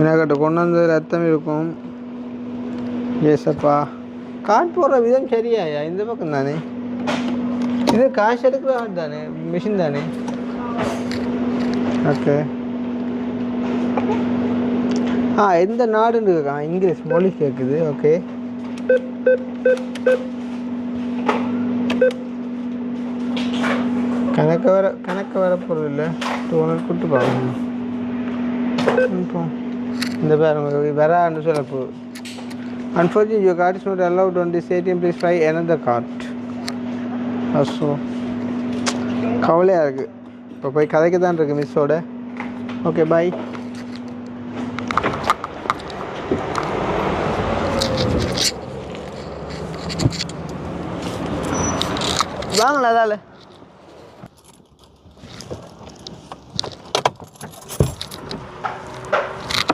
விநாயகர்கிட்ட கொண்டு வந்து ரத்தம் இருக்கும். ஏசப்பா. காட் போடுற விதம் சரியாயா இந்த பக்கம் தானே? இது காசு எடுக்கிற ஆட் தானே? மிஷின் தானே? ஓகே ஆ எந்த நாடுன்னு இருக்கா இங்கிலீஷ் மொழி கேட்குது ஓகே கணக்க வர கணக்க வர பொருள் இல்லை. டூ ஹண்ட்ரட் கொடுத்து பார்க்கணும். இந்த பாருங்க வரான்னு சொல்ல போகுது unfortunate you card is not allowed on this ATM please five எனந்த கார்ட் அசோ கவலையாக இருக்குது இப்போ போய் கதைக்கு தான் இருக்குது மிஸ்ஸோட ஓகே பாய் வாங்களா அதால்